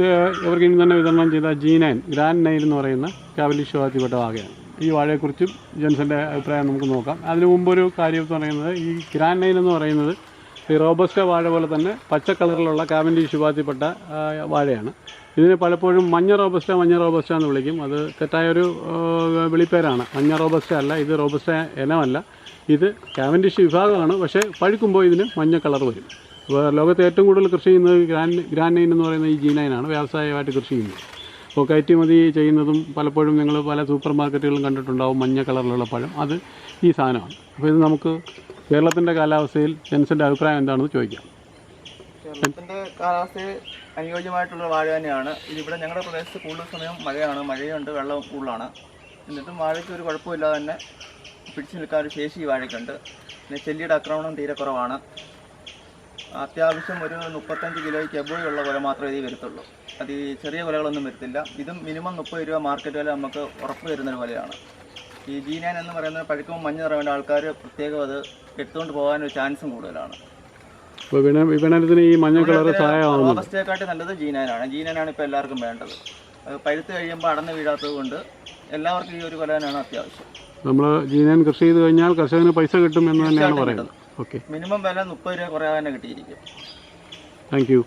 ഇനി തന്നെ വിതരണം ചെയ്ത ജി നയൻ ഗ്രാൻഡ് നൈൻ എന്ന് പറയുന്ന വിഭാഗത്തിൽപ്പെട്ട വാഴയാണ് ഈ വാഴയെക്കുറിച്ചും ജെൻസന്റെ അഭിപ്രായം നമുക്ക് നോക്കാം. അതിനു മുമ്പൊരു കാര്യം എന്ന് പറയുന്നത് ഈ ഗ്രാൻഡ് നൈൻ എന്ന് പറയുന്നത് ഈ റോബസ്റ്റ വാഴ പോലെ തന്നെ പച്ച കളറിലുള്ള വിഭാഗത്തിൽപ്പെട്ട വാഴയാണ്. ഇതിന് പലപ്പോഴും മഞ്ഞ റോബസ്റ്റ മഞ്ഞ റോബസ്റ്റ എന്ന് വിളിക്കും. അത് തെറ്റായൊരു വിളിപ്പേരാണ്. മഞ്ഞ റോബസ്റ്റ അല്ല ഇത് റോബസ്റ്റ ഇനമല്ല. ഇത് കാവൻഡിഷ് വിഭാഗമാണ്. പക്ഷേ പഴുക്കുമ്പോൾ ഇതിന് മഞ്ഞ കളർ വരും. ലോകത്ത് ഏറ്റവും കൂടുതൽ കൃഷി ചെയ്യുന്നത് ഗ്രാൻ ഗ്രാൻഡ് നൈൻ എന്ന് പറയുന്ന ഈ ജീനൈനാണ്. വ്യാവസായികമായിട്ട് കൃഷി ചെയ്യുന്നത്. അപ്പോൾ കയറ്റുമതി ചെയ്യുന്നതും പലപ്പോഴും നിങ്ങൾ പല സൂപ്പർ മാർക്കറ്റുകളും കണ്ടിട്ടുണ്ടാവും. മഞ്ഞ കളറിലുള്ള പഴം. അത് ഈ സാധനമാണ്. അപ്പോൾ ഇത് നമുക്ക് കേരളത്തിന്റെ കാലാവസ്ഥയിൽ ജെൻസിന്റെ അഭിപ്രായം എന്താണെന്ന് ചോദിക്കാം. കേരളത്തിന്റെ കാലാവസ്ഥയിൽ അനുയോജ്യമായിട്ടുള്ള വാഴ തന്നെയാണ്. ഇതിവിടെ ഞങ്ങളുടെ പ്രദേശത്ത് കൂടുതൽ സമയം മഴയാണ്. മഴയുണ്ട് വെള്ളം കൂടുതലാണ്. എന്നിട്ടും വാഴയ്ക്ക് ഒരു കുഴപ്പമില്ലാതെ തന്നെ പിടിച്ചു നിൽക്കാൻ ഒരു ശേഷി വാഴയ്ക്കുണ്ട്. പിന്നെ ചെല്ലിയുടെ ആക്രമണം തീരെ കുറവാണ്. അത്യാവശ്യം ഒരു മുപ്പത്തഞ്ച് കിലോയ്ക്ക് എബോയുള്ള കുല മാത്രമേ ഇതിൽ വരത്തുള്ളൂ. അത് ഈ ചെറിയ കുലകളൊന്നും വരത്തില്ല. ഇതും മിനിമം മുപ്പത് രൂപ മാർക്കറ്റ് വില നമുക്ക് ഉറപ്പ് തരുന്നൊരു വിലയാണ് ഈ ജീനാൻ എന്ന് പറയുന്നത് പഴുക്കവും മഞ്ഞ നിറവേണ്ട ആൾക്കാർ പ്രത്യേകം അത് എടുത്തുകൊണ്ട് പോകാനൊരു ചാൻസും കൂടുതലാണ്. വിപണനത്തിന് ഈ മഞ്ഞ കളർ നല്ലത് ജീനാനാണ് ജീനാനാണ് ഇപ്പോൾ എല്ലാവർക്കും വേണ്ടത്. അത് പഴുത്ത് കഴിയുമ്പോൾ അടന്ന് വീഴാത്തത് കൊണ്ട് എല്ലാവർക്കും ഈ ഒരു കൊലാനാണ് അത്യാവശ്യം. നമ്മൾ ജീനൻ കൃഷി ചെയ്ത് കഴിഞ്ഞാൽ കർഷകന് പൈസ കിട്ടും എന്ന് തന്നെയാണ് പറയുന്നത്. മിനിമം വില മുപ്പത് രൂപ കുറയാതെ തന്നെ കിട്ടിയിരിക്കും. Thank you